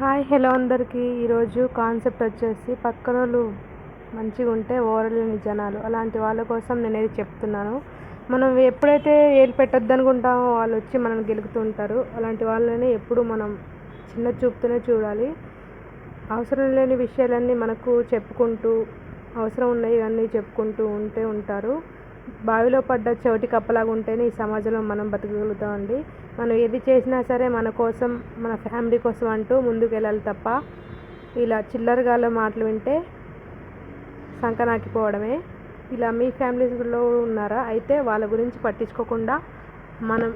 Hi hello అందరికీ. ఈరోజు concept వచ్చేసి పక్కన వాళ్ళు మంచిగా ఉంటే ఓరలేని జనాలు. అలాంటి వాళ్ళ కోసం నేను ఇది చెప్తున్నాను. మనం ఎప్పుడైతే ఏలు పెట్టొద్దు అనుకుంటామో వాళ్ళు వచ్చి మనం గెలుపుతూ ఉంటారు. అలాంటి వాళ్ళని ఎప్పుడు మనం చిన్న చూపుతూనే చూడాలి. అవసరం లేని విషయాలన్నీ మనకు చెప్పుకుంటూ అవసరం ఉన్నవి అన్నీ చెప్పుకుంటూ ఉంటే ఉంటారు. బావిలో పడ్డ చెవిటి కప్పలాగా ఉంటేనే ఈ సమాజంలో మనం బతకగలుగుతామండి. మనం ఏది చేసినా సరే మన కోసం మన ఫ్యామిలీ కోసం అంటూ ముందుకు వెళ్ళాలి తప్ప ఇలా చిల్లరగాళ్ళ మాటలు వింటే సంకనాకిపోవడమే. ఇలా మీ ఫ్యామిలీస్లో ఉన్నారా? అయితే వాళ్ళ గురించి పట్టించుకోకుండా మనం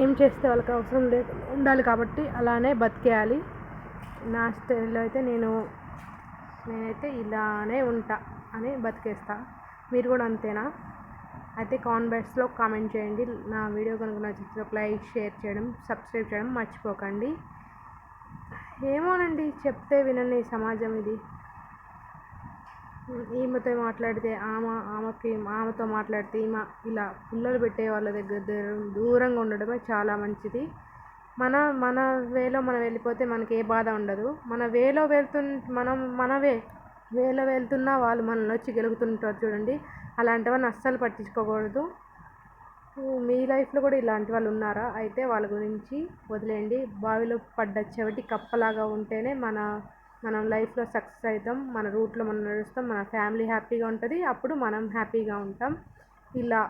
ఏం చేస్తే వాళ్ళకి అవసరం లేదు ఉండాలి కాబట్టి అలానే బతికేయాలి. నా స్టైల్లో అయితే నేను నేనైతే ఇలానే ఉంటా అని బతికేస్తాను మీరు కూడా అంతేనా? అయితే కామెంట్స్లో కామెంట్ చేయండి. నా వీడియో కనుక నచ్చితే ఒక లైక్ షేర్ చేయడం సబ్స్క్రైబ్ చేయడం మర్చిపోకండి. ఏమోనండి చెప్తే వినండి సమాజం ఇది. ఈమెతో మాట్లాడితే ఆమె ఆమెకి ఆమెతో మాట్లాడితే ఈమె ఇలా పిల్లలు పెట్టే వాళ్ళ దగ్గర దూరంగా ఉండడమే చాలా మంచిది. మన మన వేలో మనం వెళ్ళిపోతే మనకి ఏ బాధ ఉండదు. మన వేలో వెళ్తు మనం మనవే వేల వెళ్తున్నా వాళ్ళు మనల్ని వచ్చి గెలుగుతుంటారు చూడండి. అలాంటివన్నీ అస్సలు పట్టించుకోకూడదు. మీ లైఫ్లో కూడా ఇలాంటి వాళ్ళు ఉన్నారా? అయితే వాళ్ళ గురించి వదిలేయండి. బావిలో పడ్డ చెవిటి కప్పలాగా ఉంటేనే మన మనం లైఫ్లో సక్సెస్ అవుతాం మన రూట్లో మనం నడుస్తాం. మన ఫ్యామిలీ హ్యాపీగా ఉంటుంది. అప్పుడు మనం హ్యాపీగా ఉంటాం. ఇలా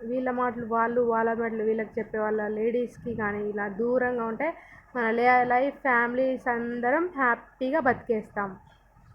వీళ్ళ మాటలు వాళ్ళు వాళ్ళ మాటలు వీళ్ళకి చెప్పే వాళ్ళ లేడీస్కి కానీ ఇలా దూరంగా ఉంటే మన లైఫ్ ఫ్యామిలీస్ అందరం హ్యాపీగా బతికేస్తాం.